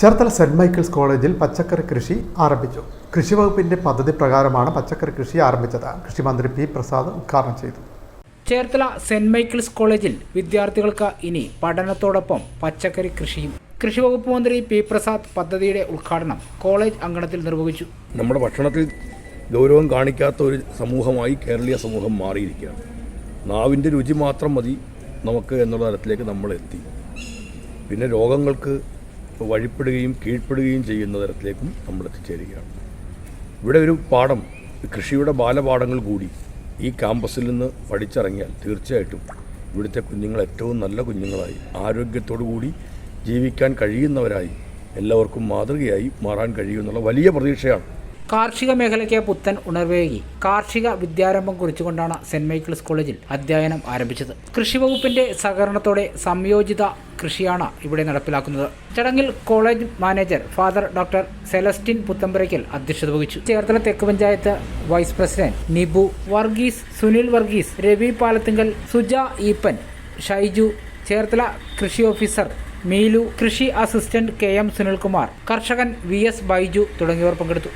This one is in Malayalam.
ചേർത്തല സെന്റ് മൈക്കിൾസ് കോളേജിൽ പച്ചക്കറി കൃഷി ആരംഭിച്ചു. കൃഷി വകുപ്പിന്റെ പദ്ധതി പ്രകാരമാണ് പച്ചക്കറി കൃഷി ആരംഭിച്ചത്. കൃഷിമന്ത്രി പി പ്രസാദ് ഉദ്ഘാടനം ചെയ്തു. ചേർത്തല സെന്റ് മൈക്കിൾസ് കോളേജിൽ വിദ്യാർത്ഥികൾക്ക് ഇനി പഠനത്തോടൊപ്പം പച്ചക്കറി കൃഷിയും കൃഷി വകുപ്പ് മന്ത്രി പി പ്രസാദ് പദ്ധതിയുടെ ഉദ്ഘാടനം കോളേജ് അങ്കണത്തിൽ നിർവഹിച്ചു. നമ്മുടെ ഭക്ഷണത്തിൽ ഗൗരവം കാണിക്കാത്ത ഒരു സമൂഹമായി കേരളീയ സമൂഹം മാറിയിരിക്കുകയാണ്. നാവിന്റെ രുചി മാത്രം മതി നമുക്ക് എന്നുള്ള തരത്തിലേക്ക് നമ്മൾ എത്തി. പിന്നെ രോഗങ്ങൾക്ക് വഴിപ്പെടുകയും കീഴ്പ്പെടുകയും ചെയ്യുന്ന തരത്തിലേക്കും നമ്മൾ എത്തിച്ചേരുകയാണ്. ഇവിടെ ഒരു പാഠം കൃഷിയുടെ ബാലപാഠങ്ങൾ കൂടി ഈ ക്യാമ്പസിൽ നിന്ന് പഠിച്ചിറങ്ങിയാൽ തീർച്ചയായിട്ടും ഇവിടുത്തെ കുഞ്ഞുങ്ങൾ ഏറ്റവും നല്ല കുഞ്ഞുങ്ങളായി ആരോഗ്യത്തോടു കൂടി ജീവിക്കാൻ കഴിയുന്നവരായി എല്ലാവർക്കും മാതൃകയായി മാറാൻ കഴിയുമെന്നുള്ള വലിയ പ്രതീക്ഷയാണ് കാർഷിക മേഖലയ്ക്ക് പുത്തൻ ഉണർവേകി. കാർഷിക വിദ്യാരംഭം കുറിച്ചുകൊണ്ടാണ് സെന്റ് മൈക്കിൾസ് കോളേജിൽ അധ്യയനം ആരംഭിച്ചത്. കൃഷി വകുപ്പിന്റെ സഹകരണത്തോടെ സംയോജിത കൃഷിയാണ് ഇവിടെ നടപ്പിലാക്കുന്നത്. ചടങ്ങിൽ college manager father doctor Celestine Puthamparackal അധ്യക്ഷത വഹിച്ചു. ചേർത്തല തെക്ക് പഞ്ചായത്ത് വൈസ് പ്രസിഡന്റ് നിബു വർഗീസ് സുനിൽ വർഗീസ് രവി പാലത്തിങ്കൽ സുജ ഈപ്പൻ ഷൈജു ചേർത്തല കൃഷി ഓഫീസർ മീലു കൃഷി അസിസ്റ്റന്റ് കെ എം സുനിൽകുമാർ കർഷകൻ വി എസ് ബൈജു തുടങ്ങിയവർ പങ്കെടുത്തു.